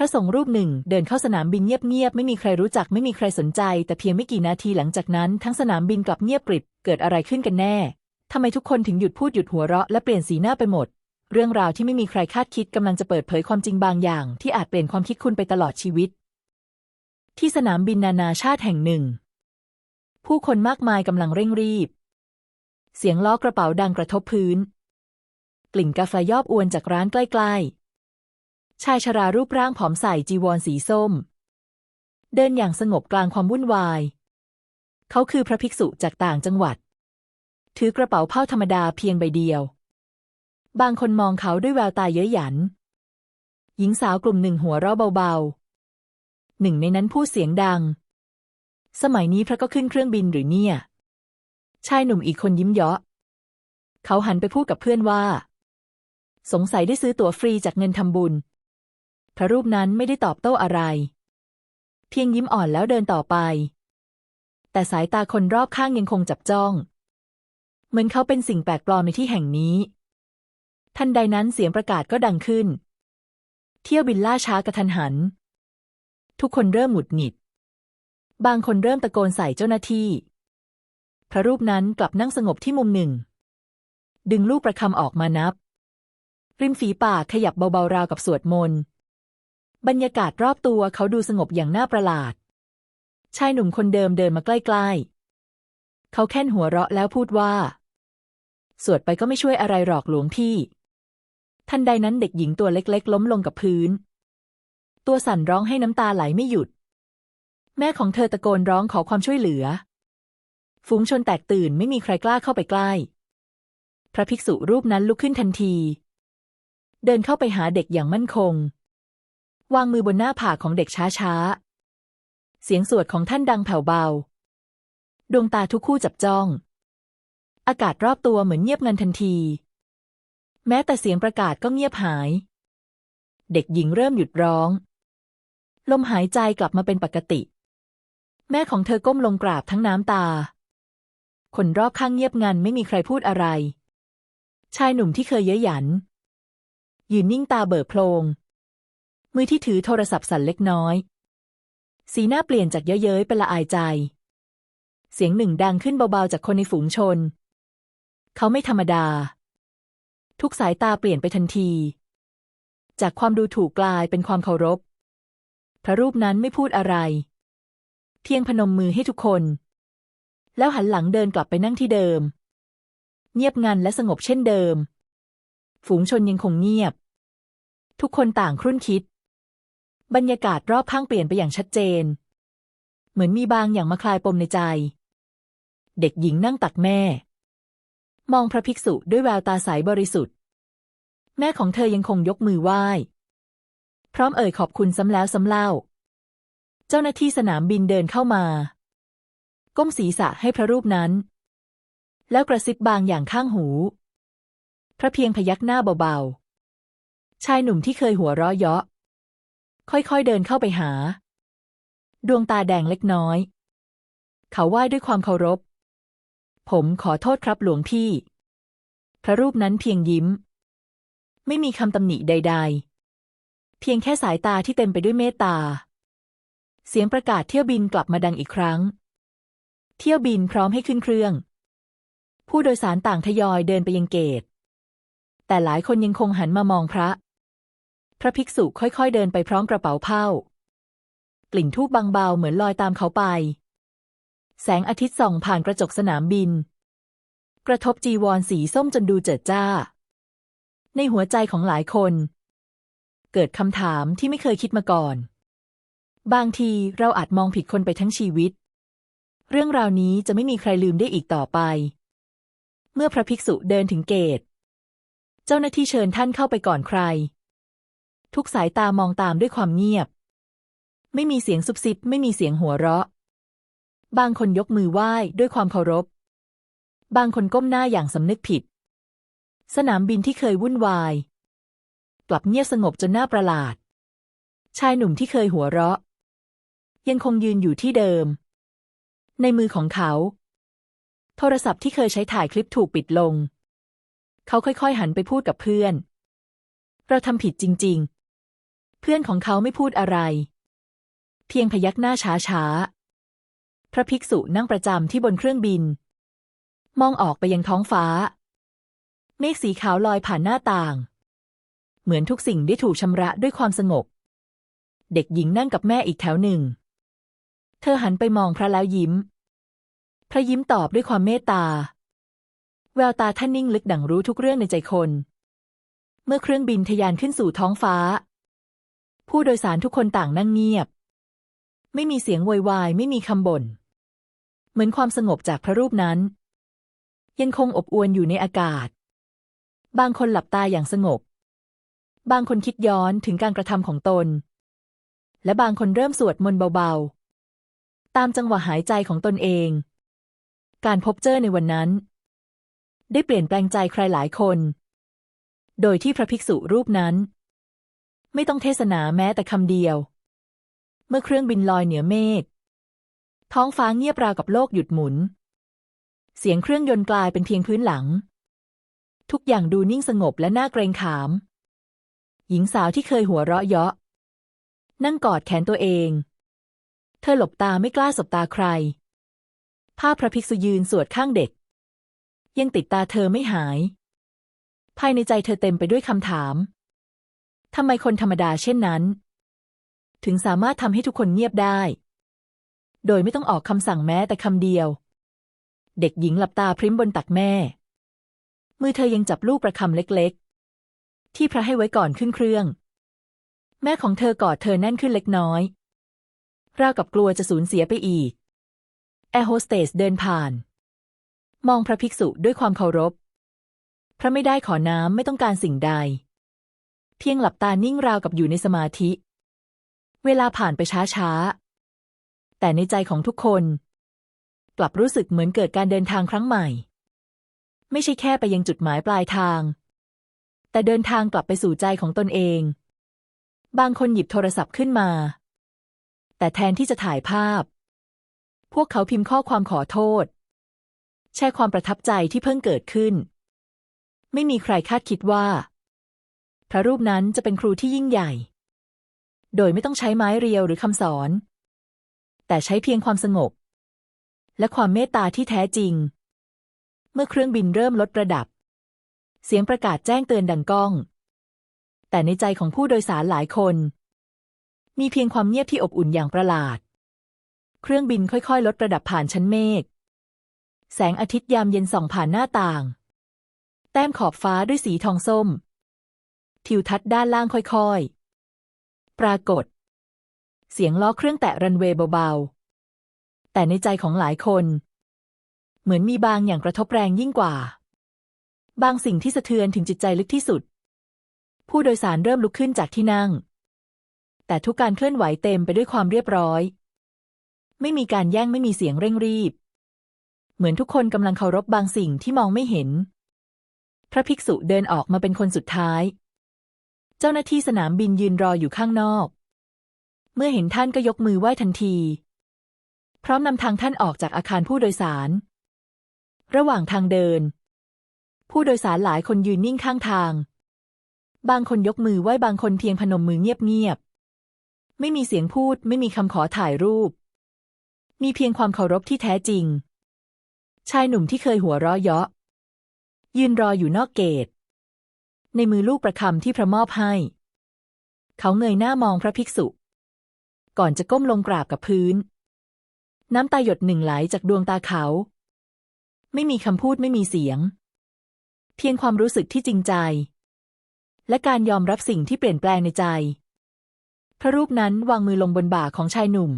ระสงฆ์รูปหนึ่ง เดินเข้าสนามบินเงียบๆไม่มีใครรู้จักไม่มีใครสนใจ แต่เพียงไม่กี่นาทีหลังจากนั้นทั้งสนามบินกลับเงียบกริบ เกิดอะไรขึ้นกันแน่ทำไมทุกคนถึงหยุดพูดหยุดหัวเราะและเปลี่ยนสีหน้าไปหมด เรื่องราวที่ไม่มีใครคาดคิดกำลังจะเปิดเผยความจริงบางอย่าง ที่อาจเปลี่ยนความคิดคุณไปตลอดชีวิต ที่สนามบินนานาชาติแห่งหนึ่ง ผู้คนมากมายกำลังเร่งรีบ เสียงล้อกระเป๋าดังกระทบพื้น กลิ่นกาแฟยอบอวนจากร้านใกล้ ๆ ชายชรารูปร่างผอมใส่จีวรสีส้ม เดินอย่างสงบกลางความวุ่นวาย เขาคือพระภิกษุจากต่างจังหวัด ถือกระเป๋าเผ้าธรรมดาเพียงใบเดียว บางคนมองเขาด้วยแววตาเย้ยหยัน หญิงสาวกลุ่มหนึ่งหัวเราะเบาๆ หนึ่งในนั้นพูดเสียงดัง สมัยนี้พระก็ขึ้นเครื่องบินหรือเนี่ย ชายหนุ่มอีกคนยิ้มเยาะ เขาหันไปพูดกับเพื่อนว่า สงสัยได้ซื้อตั๋วฟรีจากเงินทำบุญ ระรูปนั้นไม่ได้ตอบโต้อะไร เพียงยิ้มอ่อนแล้วเดินต่อไป แต่สายตาคนรอบข้างยังคงจับจ้อง เหมือนเขาเป็นสิ่งแปลกปลอมในที่แห่งนี้ ทันใดนั้นเสียงประกาศก็ดังขึ้น เที่ยวบินล่าช้ากระทันหัน ทุกคนเริ่มหงุดหงิด บางคนเริ่มตะโกนใส่เจ้าหน้าที่ พระรูปนั้นกลับนั่งสงบที่มุมหนึ่ง ดึงลูกประคำออกมานับ ริมฝีปากขยับเบาๆราวกับสวดมนต์ บรรยากาศรอบตัวเขาดูสงบอย่างน่าประหลาด ชายหนุ่มคนเดิมเดินมาใกล้ๆ เขาแค่นหัวเราะแล้วพูดว่า สวดไปก็ไม่ช่วยอะไรหรอกหลวงพี่ ทันใดนั้นเด็กหญิงตัวเล็กๆ ล้มลงกับพื้น ตัวสั่นร้องให้น้ำตาไหลไม่หยุด แม่ของเธอตะโกนร้องขอความช่วยเหลือ ฝูงชนแตกตื่นไม่มีใครกล้าเข้าไปใกล้ พระภิกษุรูปนั้นลุกขึ้นทันที เดินเข้าไปหาเด็กอย่างมั่นคง วางมือบนหน้าผากของเด็กช้าๆ เสียงสวดของท่านดังแผ่วเบา ดวงตาทุกคู่จับจ้อง อากาศรอบตัวเหมือนเงียบงันทันที แม้แต่เสียงประกาศก็เงียบหาย เด็กหญิงเริ่มหยุดร้อง ลมหายใจกลับมาเป็นปกติ แม่ของเธอก้มลงกราบทั้งน้ำตา คนรอบข้างเงียบงันไม่มีใครพูดอะไร ชายหนุ่มที่เคยเย้ยหยัน ยืนนิ่งตาเบิกโพลง มือที่ถือโทรศัพท์สั่นเล็กน้อย สีหน้าเปลี่ยนจากเย้ยเย้ยเป็นละอายใจ เสียงหนึ่งดังขึ้นเบาๆจากคนในฝูงชน เขาไม่ธรรมดา ทุกสายตาเปลี่ยนไปทันที จากความดูถูกกลายเป็นความเคารพ พระรูปนั้นไม่พูดอะไร เพียงพนมมือให้ทุกคน แล้วหันหลังเดินกลับไปนั่งที่เดิม เงียบงันและสงบเช่นเดิม ฝูงชนยังคงเงียบทุกคนต่างครุ่นคิด บรรยากาศรอบข้างเปลี่ยนไปอย่างชัดเจน เหมือนมีบางอย่างมาคลายปมในใจ เด็กหญิงนั่งตักแม่ มองพระภิกษุด้วยแววตาใสบริสุทธิ์ แม่ของเธอยังคงยกมือไหว้ พร้อมเอ่ยขอบคุณซ้ำแล้วซ้ำเล่า เจ้าหน้าที่สนามบินเดินเข้ามา ก้มศีรษะให้พระรูปนั้น แล้วกระซิบบางอย่างข้างหู พระเพียงพยักหน้าเบาๆชายหนุ่มที่เคยหัวเราะเยาะ ค่อยๆเดินเข้าไปหา ดวงตาแดงเล็กน้อย เขาไหว้ด้วยความเคารพ ผมขอโทษครับหลวงพี่ พระรูปนั้นเพียงยิ้ม ไม่มีคำตำหนิใด ๆ เพียงแค่สายตาที่เต็มไปด้วยเมตตา เสียงประกาศเที่ยวบินกลับมาดังอีกครั้ง เที่ยวบินพร้อมให้ขึ้นเครื่อง ผู้โดยสารต่างทยอยเดินไปยังเกต แต่หลายคนยังคงหันมามองพระ พระภิกษุค่อยๆเดินไปพร้อมกระเป๋าเผ้ากลิ่นทูบบางเบาเหมือนลอยตามเขาไป แสงอาทิตย์ส่องผ่านกระจกสนามบิน กระทบจีวรสีส้มจนดูเจิดจ้า ในหัวใจของหลายคน เกิดคำถามที่ไม่เคยคิดมาก่อน บางทีเราอาจมองผิดคนไปทั้งชีวิต เรื่องราวนี้จะไม่มีใครลืมได้อีกต่อไป เมื่อพระภิกษุเดินถึงเกต เจ้าหน้าที่เชิญท่านเข้าไปก่อนใคร ทุกสายตามองตามด้วยความเงียบ ไม่มีเสียงซุบซิบ ไม่มีเสียงหัวเราะ บางคนยกมือไหว้ด้วยความเคารพ บางคนก้มหน้าอย่างสำนึกผิด สนามบินที่เคยวุ่นวาย กลับเงียบสงบจนน่าประหลาด ชายหนุ่มที่เคยหัวเราะ ยังคงยืนอยู่ที่เดิม ในมือของเขา โทรศัพท์ที่เคยใช้ถ่ายคลิปถูกปิดลง เขาค่อยๆหันไปพูดกับเพื่อนเราทำผิดจริง เพื่อนของเขาไม่พูดอะไร เพียงพยักหน้าช้าช้าๆ พระภิกษุนั่งประจำที่บนเครื่องบิน มองออกไปยังท้องฟ้า เมฆสีขาวลอยผ่านหน้าต่าง เหมือนทุกสิ่งได้ถูกชำระด้วยความสงบ เด็กหญิงนั่งกับแม่อีกแถวหนึ่ง เธอหันไปมองพระแล้วยิ้ม พระยิ้มตอบด้วยความเมตตา แววตาท่านนิ่งลึกดั่งรู้ทุกเรื่องในใจคน เมื่อเครื่องบินทะยานขึ้นสู่ท้องฟ้า ผู้โดยสารทุกคนต่างนั่งเงียบ ไม่มีเสียงโวยวายไม่มีคำบ่น เหมือนความสงบจากพระรูปนั้น ยังคงอบอวลอยู่ในอากาศ บางคนหลับตาอย่างสงบ บางคนคิดย้อนถึงการกระทำของตน และบางคนเริ่มสวดมนต์เบาๆ ตามจังหวะหายใจของตนเอง การพบเจอในวันนั้น ได้เปลี่ยนแปลงใจใครหลายคน โดยที่พระภิกษุรูปนั้น ไม่ต้องเทศนาแม้แต่คำเดียว เมื่อเครื่องบินลอยเหนือเมฆ ท้องฟ้าเงียบราวกับโลกหยุดหมุน เสียงเครื่องยนต์กลายเป็นเพียงพื้นหลัง ทุกอย่างดูนิ่งสงบและน่าเกรงขาม หญิงสาวที่เคยหัวเราะเยาะ นั่งกอดแขนตัวเอง เธอหลบตาไม่กล้าสบตาใคร ภาพพระภิกษุยืนสวดข้างเด็ก ยังติดตาเธอไม่หาย ภายในใจเธอเต็มไปด้วยคำถาม ทำไมคนธรรมดาเช่นนั้น ถึงสามารถทำให้ทุกคนเงียบได้ โดยไม่ต้องออกคำสั่งแม้แต่คำเดียว เด็กหญิงหลับตาพริ้มบนตักแม่ มือเธอยังจับลูกประคำเล็กๆ ที่พระให้ไว้ก่อนขึ้นเครื่อง แม่ของเธอกอดเธอแน่นขึ้นเล็กน้อย ราวกับกลัวจะสูญเสียไปอีก แอร์โฮสเตสเดินผ่าน มองพระภิกษุด้วยความเคารพ พระไม่ได้ขอน้ำไม่ต้องการสิ่งใด เพียงหลับตานิ่งราวกับอยู่ในสมาธิ เวลาผ่านไปช้าๆ แต่ในใจของทุกคน กลับรู้สึกเหมือนเกิดการเดินทางครั้งใหม่ ไม่ใช่แค่ไปยังจุดหมายปลายทาง แต่เดินทางกลับไปสู่ใจของตนเอง บางคนหยิบโทรศัพท์ขึ้นมา แต่แทนที่จะถ่ายภาพ พวกเขาพิมพ์ข้อความขอโทษ แช่ความประทับใจที่เพิ่งเกิดขึ้น ไม่มีใครคาดคิดว่า พระรูปนั้นจะเป็นครูที่ยิ่งใหญ่ โดยไม่ต้องใช้ไม้เรียวหรือคำสอน แต่ใช้เพียงความสงบ และความเมตตาที่แท้จริง เมื่อเครื่องบินเริ่มลดระดับ เสียงประกาศแจ้งเตือนดังก้อง แต่ในใจของผู้โดยสารหลายคน มีเพียงความเงียบที่อบอุ่นอย่างประหลาด เครื่องบินค่อยๆ ลดระดับผ่านชั้นเมฆแสงอาทิตย์ยามเย็นส่องผ่านหน้าต่าง แต้มขอบฟ้าด้วยสีทองส้ม ทิวทัศน์ด้านล่างค่อยๆ ปรากฏ เสียงล้อเครื่องแตะรันเวย์เบาๆ แต่ในใจของหลายคน เหมือนมีบางอย่างกระทบแรงยิ่งกว่า บางสิ่งที่สะเทือนถึงจิตใจลึกที่สุด ผู้โดยสารเริ่มลุกขึ้นจากที่นั่ง แต่ทุกการเคลื่อนไหวเต็มไปด้วยความเรียบร้อย ไม่มีการแย่งไม่มีเสียงเร่งรีบ เหมือนทุกคนกำลังเคารพบางสิ่งที่มองไม่เห็น พระภิกษุเดินออกมาเป็นคนสุดท้าย เจ้าหน้าที่สนามบินยืนรออยู่ข้างนอก เมื่อเห็นท่านก็ยกมือไหว้ทันที พร้อมนำทางท่านออกจากอาคารผู้โดยสาร ระหว่างทางเดิน ผู้โดยสารหลายคนยืนนิ่งข้างทาง บางคนยกมือไหว้บางคนเพียงพนมมือเงียบๆ ไม่มีเสียงพูดไม่มีคำขอถ่ายรูป มีเพียงความเคารพที่แท้จริง ชายหนุ่มที่เคยหัวเราะเยาะยืนรออยู่นอกเกต ในมือลูกประคำที่พระมอบให้ เขาเงยหน้ามองพระภิกษุ ก่อนจะก้มลงกราบกับพื้น น้ำตาหยดหนึ่งไหลจากดวงตาเขา ไม่มีคำพูดไม่มีเสียง เพียงความรู้สึกที่จริงใจ และการยอมรับสิ่งที่เปลี่ยนแปลงในใจ พระรูปนั้นวางมือลงบนบ่าของชายหนุ่ม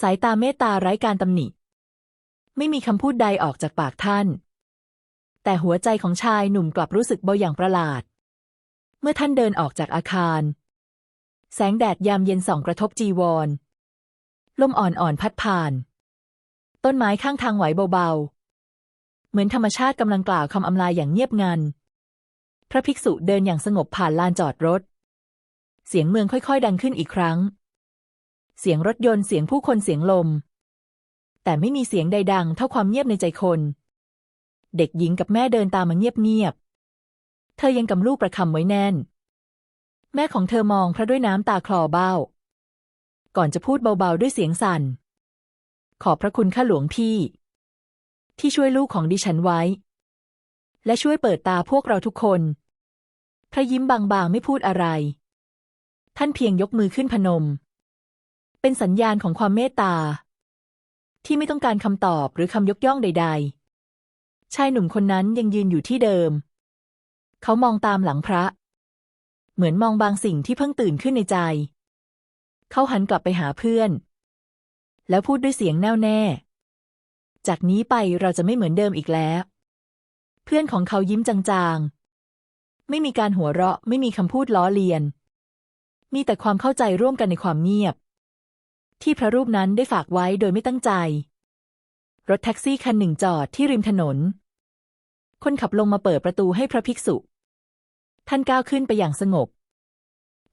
สายตาเมตตาไร้การตำหนิ ไม่มีคำพูดใดออกจากปากท่าน แต่หัวใจของชายหนุ่มกลับรู้สึกเบาอย่างประหลาด เมื่อท่านเดินออกจากอาคาร แสงแดดยามเย็นส่องกระทบจีวร ลมอ่อนๆพัดผ่าน ต้นไม้ข้างทางไหวเบาๆ เหมือนธรรมชาติกำลังกล่าวคำอำลาอย่างเงียบงัน พระภิกษุเดินอย่างสงบผ่านลานจอดรถ เสียงเมืองค่อยๆ ดังขึ้นอีกครั้ง เสียงรถยนต์เสียงผู้คนเสียงลม แต่ไม่มีเสียงใดดังเท่าความเงียบในใจคน เด็กหญิงกับแม่เดินตามมาเงียบๆ เธอยังกำลูกประคำไว้แน่น แม่ของเธอมองพระด้วยน้ำตาคลอเบ้า ก่อนจะพูดเบาๆด้วยเสียงสั่น ขอบพระคุณข้าหลวงพี่ ที่ช่วยลูกของดิฉันไว้ และช่วยเปิดตาพวกเราทุกคน พระยิ้มบางๆไม่พูดอะไร ท่านเพียงยกมือขึ้นพนม เป็นสัญญาณของความเมตตาที่ไม่ต้องการคำตอบหรือคำยกย่องใด ๆ ชายหนุ่มคนนั้นยังยืนอยู่ที่เดิม เขามองตามหลังพระ เหมือนมองบางสิ่งที่เพิ่งตื่นขึ้นในใจ เขาหันกลับไปหาเพื่อน แล้วพูดด้วยเสียงแน่วแน่ จากนี้ไปเราจะไม่เหมือนเดิมอีกแล้ว เพื่อนของเขายิ้มจางๆ ไม่มีการหัวเราะไม่มีคำพูดล้อเลียน มีแต่ความเข้าใจร่วมกันในความเงียบ ที่พระรูปนั้นได้ฝากไว้โดยไม่ตั้งใจ รถแท็กซี่คันหนึ่งจอดที่ริมถนน คนขับลงมาเปิดประตูให้พระภิกษุ ท่านก้าวขึ้นไปอย่างสงบ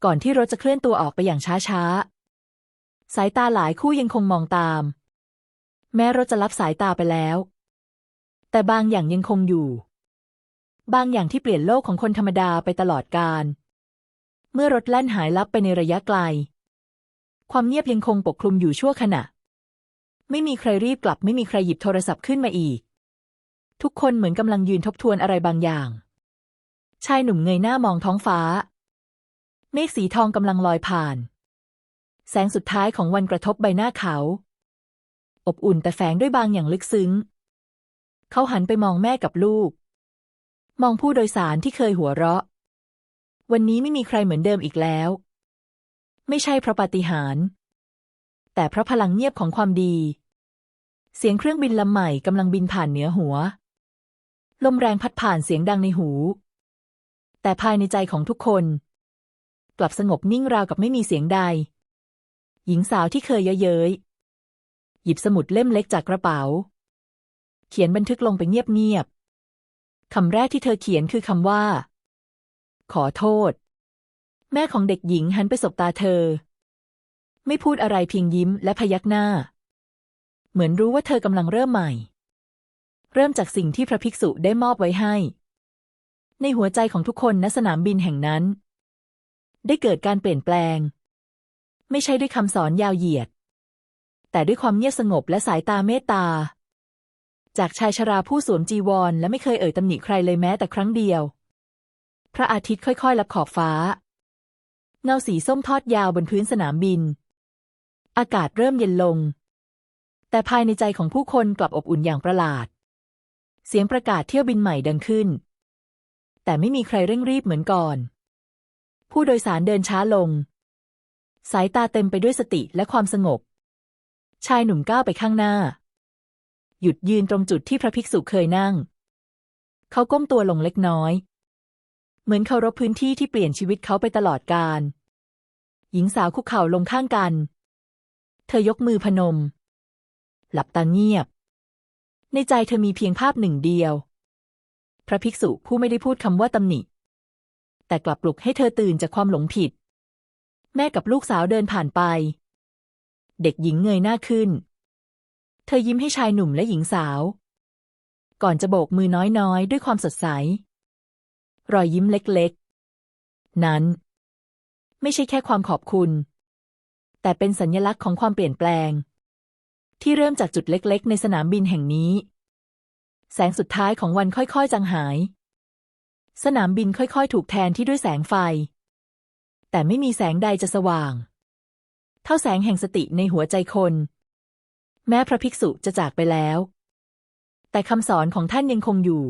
ก่อนที่รถจะเคลื่อนตัวออกไปอย่างช้าๆ สายตาหลายคู่ยังคงมองตาม แม้รถจะรับสายตาไปแล้ว แต่บางอย่างยังคงอยู่ บางอย่างที่เปลี่ยนโลกของคนธรรมดาไปตลอดกาลเมื่อรถแล่นหายลับไปในระยะไกล ความเงียบยังคงปกคลุมอยู่ชั่วขณะ ไม่มีใครรีบกลับไม่มีใครหยิบโทรศัพท์ขึ้นมาอีก ทุกคนเหมือนกำลังยืนทบทวนอะไรบางอย่าง ชายหนุ่มเงยหน้ามองท้องฟ้า เมฆสีทองกำลังลอยผ่าน แสงสุดท้ายของวันกระทบใบหน้าเขา อบอุ่นแต่แฝงด้วยบางอย่างลึกซึ้ง เขาหันไปมองแม่กับลูก มองผู้โดยสารที่เคยหัวเราะ วันนี้ไม่มีใครเหมือนเดิมอีกแล้ว ไม่ใช่เพราะปาฏิหาริย์แต่เพราะพลังเงียบของความดี เสียงเครื่องบินลำใหม่กำลังบินผ่านเหนือหัว ลมแรงพัดผ่านเสียงดังในหู แต่ภายในใจของทุกคน กลับสงบนิ่งราวกับไม่มีเสียงใด หญิงสาวที่เคยเย้ยเย้ยหยิบสมุดเล่มเล็กจากกระเป๋า เขียนบันทึกลงไปเงียบๆคำแรกที่เธอเขียนคือคำว่า ขอโทษ แม่ของเด็กหญิงหันไปสบตาเธอ ไม่พูดอะไรเพียงยิ้มและพยักหน้า เหมือนรู้ว่าเธอกำลังเริ่มใหม่ เริ่มจากสิ่งที่พระภิกษุได้มอบไว้ให้ ในหัวใจของทุกคนณสนามบินแห่งนั้น ได้เกิดการเปลี่ยนแปลง ไม่ใช่ด้วยคำสอนยาวเหยียด แต่ด้วยความเงียบสงบและสายตาเมตตา จากชายชราผู้สวมจีวร และไม่เคยเอ่ยตำหนิใครเลยแม้แต่ครั้งเดียว พระอาทิตย์ค่อยๆลับขอบฟ้า เงาสีส้มทอดยาวบนพื้นสนามบิน อากาศเริ่มเย็นลง แต่ภายในใจของผู้คนกลับอบอุ่นอย่างประหลาด เสียงประกาศเที่ยวบินใหม่ดังขึ้น แต่ไม่มีใครเร่งรีบเหมือนก่อน ผู้โดยสารเดินช้าลง สายตาเต็มไปด้วยสติและความสงบ ชายหนุ่มก้าวไปข้างหน้า หยุดยืนตรงจุดที่พระภิกษุเคยนั่ง เขาก้มตัวลงเล็กน้อย เหมือนเคารพพื้นที่ที่เปลี่ยนชีวิตเขาไปตลอดกาลหญิงสาวคุกเข่าลงข้างกัน เธอยกมือพนม หลับตาเงียบ ในใจเธอมีเพียงภาพหนึ่งเดียว พระภิกษุผู้ไม่ได้พูดคำว่าตำหนิ แต่กลับปลุกให้เธอตื่นจากความหลงผิด แม่กับลูกสาวเดินผ่านไป เด็กหญิงเงยหน้าขึ้น เธอยิ้มให้ชายหนุ่มและหญิงสาว ก่อนจะโบกมือน้อยๆ ด้วยความสดใส รอยยิ้มเล็กๆ นั้น ไม่ใช่แค่ความขอบคุณ แต่เป็นสัญลักษณ์ของความเปลี่ยนแปลง ที่เริ่มจากจุดเล็กๆ ในสนามบินแห่งนี้ แสงสุดท้ายของวันค่อยๆ จางหาย สนามบินค่อยๆ ถูกแทนที่ด้วยแสงไฟ แต่ไม่มีแสงใดจะสว่าง เท่าแสงแห่งสติในหัวใจคน แม้พระภิกษุจะจากไปแล้ว แต่คำสอนของท่านยังคงอยู่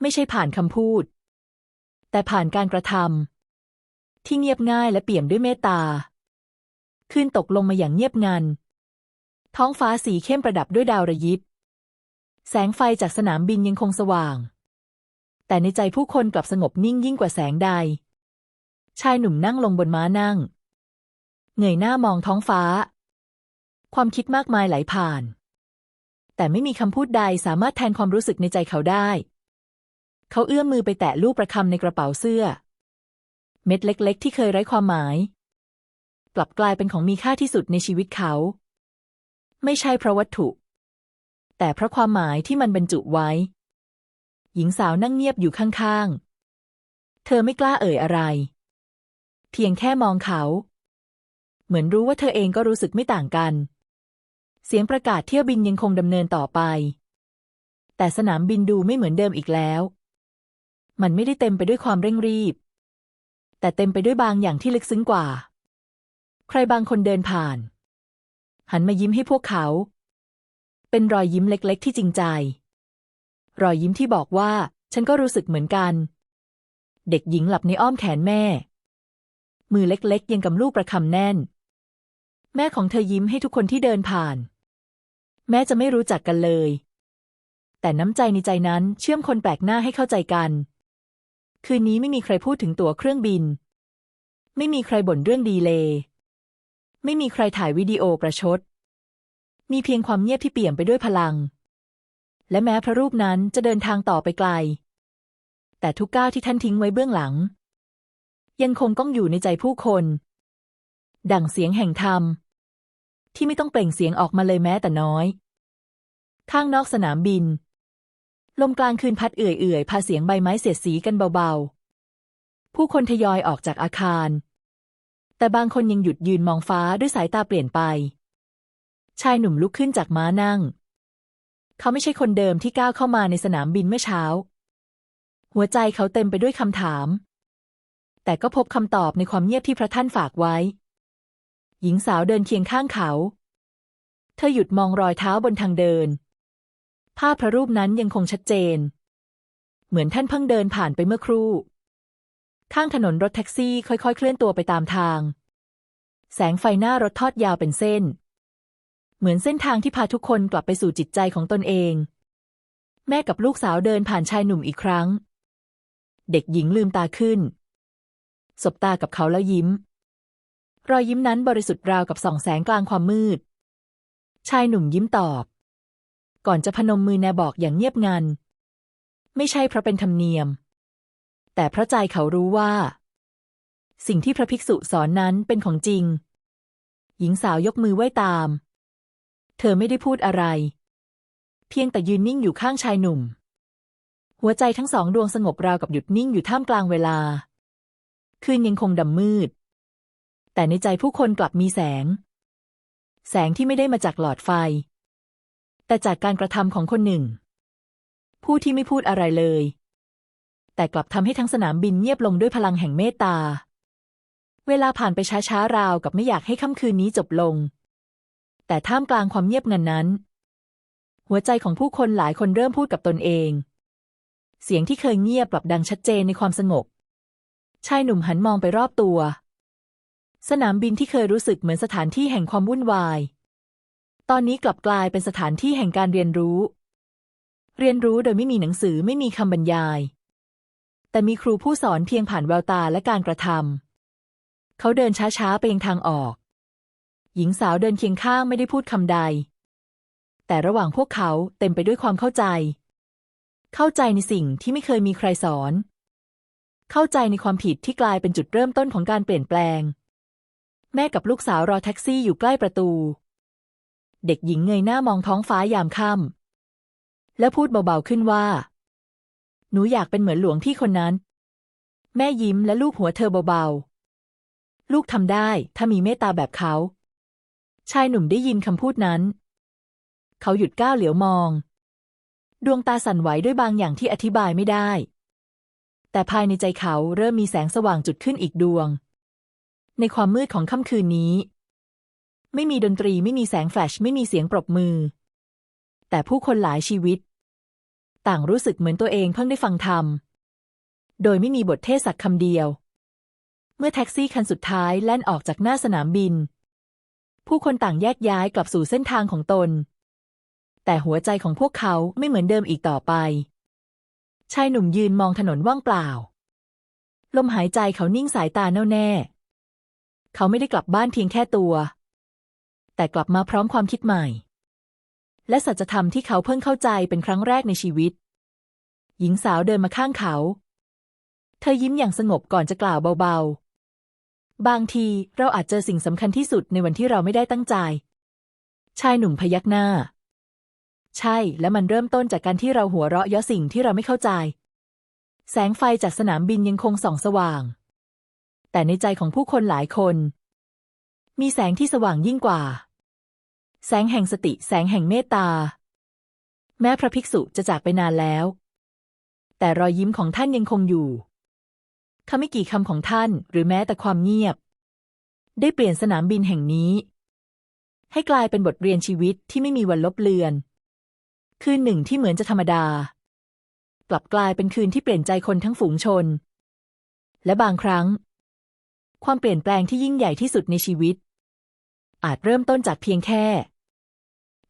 ไม่ใช่ผ่านคำพูด แต่ผ่านการกระทำที่เงียบง่ายและเปี่ยมด้วยเมตตาคืนตกลงมาอย่างเงียบงัน ท้องฟ้าสีเข้มประดับด้วยดาวระยิบ แสงไฟจากสนามบินยังคงสว่าง แต่ในใจผู้คนกลับสงบนิ่งยิ่งกว่าแสงใด ชายหนุ่มนั่งลงบนม้านั่ง เงยหน้ามองท้องฟ้า ความคิดมากมายไหลผ่าน แต่ไม่มีคำพูดใดสามารถแทนความรู้สึกในใจเขาได้ เขาเอื้อมมือไปแตะลูกประคำในกระเป๋าเสื้อ เม็ดเล็ก ๆ ที่เคยไร้ความหมาย กลับกลายเป็นของมีค่าที่สุดในชีวิตเขา ไม่ใช่เพราะวัตถุ แต่เพราะความหมายที่มันบรรจุไว้ หญิงสาวนั่งเงียบอยู่ข้างๆ เธอไม่กล้าเอ่ยอะไร เพียงแค่มองเขา เหมือนรู้ว่าเธอเองก็รู้สึกไม่ต่างกัน เสียงประกาศเที่ยวบินยังคงดำเนินต่อไป แต่สนามบินดูไม่เหมือนเดิมอีกแล้ว มันไม่ได้เต็มไปด้วยความเร่งรีบ แต่เต็มไปด้วยบางอย่างที่ลึกซึ้งกว่า ใครบางคนเดินผ่าน หันมายิ้มให้พวกเขา เป็นรอยยิ้มเล็ก ๆ ที่จริงใจ รอยยิ้มที่บอกว่า ฉันก็รู้สึกเหมือนกัน เด็กหญิงหลับในอ้อมแขนแม่ มือเล็ก ๆ ยังกำลูกประคำแน่น แม่ของเธอยิ้มให้ทุกคนที่เดินผ่าน แม้จะไม่รู้จักกันเลย แต่น้ำใจในใจนั้นเชื่อมคนแปลกหน้าให้เข้าใจกัน คืนนี้ไม่มีใครพูดถึงตั๋วเครื่องบิน ไม่มีใครบ่นเรื่องดีเลย ไม่มีใครถ่ายวิดีโอประชด มีเพียงความเงียบที่เปี่ยมไปด้วยพลัง และแม้พระรูปนั้นจะเดินทางต่อไปไกล แต่ทุกก้าวที่ท่านทิ้งไว้เบื้องหลัง ยังคงก้องอยู่ในใจผู้คน ดั่งเสียงแห่งธรรม ที่ไม่ต้องเปล่งเสียงออกมาเลยแม้แต่น้อย ข้างนอกสนามบิน ลมกลางคืนพัดเอื่อยๆพาเสียงใบไม้เสียดสีกันเบาๆ ผู้คนทยอยออกจากอาคาร แต่บางคนยังหยุดยืนมองฟ้าด้วยสายตาเปลี่ยนไป ชายหนุ่มลุกขึ้นจากม้านั่ง เขาไม่ใช่คนเดิมที่ก้าวเข้ามาในสนามบินเมื่อเช้า หัวใจเขาเต็มไปด้วยคำถาม แต่ก็พบคำตอบในความเงียบที่พระท่านฝากไว้ หญิงสาวเดินเคียงข้างเขา เธอหยุดมองรอยเท้าบนทางเดิน ภาพพระรูปนั้นยังคงชัดเจน เหมือนท่านเพิ่งเดินผ่านไปเมื่อครู่ ข้างถนนรถแท็กซี่ค่อยๆ เคลื่อนตัวไปตามทาง แสงไฟหน้ารถทอดยาวเป็นเส้น เหมือนเส้นทางที่พาทุกคนกลับไปสู่จิตใจของตนเอง แม่กับลูกสาวเดินผ่านชายหนุ่มอีกครั้ง เด็กหญิงลืมตาขึ้น สบตากับเขาแล้วยิ้ม รอยยิ้มนั้นบริสุทธิ์ราวกับส่องแสงกลางความมืด ชายหนุ่มยิ้มตอบ ก่อนจะพนมมือแนบอกอย่างเงียบงัน ไม่ใช่เพราะเป็นธรรมเนียม แต่เพราะใจเขารู้ว่า สิ่งที่พระภิกษุสอนนั้นเป็นของจริง หญิงสาวยกมือไหว้ตาม เธอไม่ได้พูดอะไร เพียงแต่ยืนนิ่งอยู่ข้างชายหนุ่ม หัวใจทั้งสองดวงสงบราวกับหยุดนิ่งอยู่ท่ามกลางเวลา คืนยังคงดำมืด แต่ในใจผู้คนกลับมีแสง แสงที่ไม่ได้มาจากหลอดไฟ แต่จากการกระทำของคนหนึ่ง ผู้ที่ไม่พูดอะไรเลย แต่กลับทำให้ทั้งสนามบินเงียบลงด้วยพลังแห่งเมตตา เวลาผ่านไปช้าๆราวกับไม่อยากให้ค่ำคืนนี้จบลง แต่ท่ามกลางความเงียบงันนั้น หัวใจของผู้คนหลายคนเริ่มพูดกับตนเอง เสียงที่เคยเงียบกลับดังชัดเจนในความสงบ ชายหนุ่มหันมองไปรอบตัว สนามบินที่เคยรู้สึกเหมือนสถานที่แห่งความวุ่นวาย ตอนนี้กลับกลายเป็นสถานที่แห่งการเรียนรู้ เรียนรู้โดยไม่มีหนังสือไม่มีคำบรรยาย แต่มีครูผู้สอนเพียงผ่านแววตาและการกระทำ เขาเดินช้าๆ ไปยังทางออก หญิงสาวเดินเคียงข้างไม่ได้พูดคำใด แต่ระหว่างพวกเขาเต็มไปด้วยความเข้าใจ เข้าใจในสิ่งที่ไม่เคยมีใครสอน เข้าใจในความผิดที่กลายเป็นจุดเริ่มต้นของการเปลี่ยนแปลง แม่กับลูกสาวรอแท็กซี่อยู่ใกล้ประตู เด็กหญิงเงยหน้ามองท้องฟ้ายามค่ำแล้วพูดเบาๆขึ้นว่า หนูอยากเป็นเหมือนหลวงพี่คนนั้น แม่ยิ้มและลูกหัวเธอเบาๆ ลูกทำได้ถ้ามีเมตตาแบบเขา ชายหนุ่มได้ยินคำพูดนั้น เขาหยุดก้าวเหลียวมอง ดวงตาสั่นไหวด้วยบางอย่างที่อธิบายไม่ได้ แต่ภายในใจเขาเริ่มมีแสงสว่างจุดขึ้นอีกดวง ในความมืดของค่ำคืนนี้ ไม่มีดนตรีไม่มีแสงแฟลชไม่มีเสียงปรบมือ แต่ผู้คนหลายชีวิต ต่างรู้สึกเหมือนตัวเองเพิ่งได้ฟังธรรม โดยไม่มีบทเทศสักคำเดียว เมื่อแท็กซี่คันสุดท้ายแล่นออกจากหน้าสนามบิน ผู้คนต่างแยกย้ายกลับสู่เส้นทางของตน แต่หัวใจของพวกเขาไม่เหมือนเดิมอีกต่อไป ชายหนุ่มยืนมองถนนว่างเปล่า ลมหายใจเขานิ่งสายตาแน่วแน่ เขาไม่ได้กลับบ้านเพียงแค่ตัว แต่กลับมาพร้อมความคิดใหม่ และสัจธรรมที่เขาเพิ่งเข้าใจเป็นครั้งแรกในชีวิต หญิงสาวเดินมาข้างเขา เธอยิ้มอย่างสงบก่อนจะกล่าวเบาๆ บางทีเราอาจเจอสิ่งสำคัญที่สุดในวันที่เราไม่ได้ตั้งใจ ชายหนุ่มพยักหน้า ใช่ และมันเริ่มต้นจากการที่เราหัวเราะเยาะสิ่งที่เราไม่เข้าใจ แสงไฟจากสนามบินยังคงส่องสว่าง แต่ในใจของผู้คนหลายคน มีแสงที่สว่างยิ่งกว่า แสงแห่งสติแสงแห่งเมตตา แม้พระภิกษุจะจากไปนานแล้ว แต่รอยยิ้มของท่านยังคงอยู่คำไม่กี่คำของท่าน หรือแม้แต่ความเงียบ ได้เปลี่ยนสนามบินแห่งนี้ ให้กลายเป็นบทเรียนชีวิตที่ไม่มีวันลบเลือน คืนหนึ่งที่เหมือนจะธรรมดา กลับกลายเป็นคืนที่เปลี่ยนใจคนทั้งฝูงชน และบางครั้ง ความเปลี่ยนแปลงที่ยิ่งใหญ่ที่สุดในชีวิตอาจเริ่มต้นจากเพียงแค่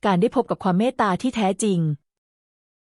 การได้พบกับความเมตตาที่แท้จริง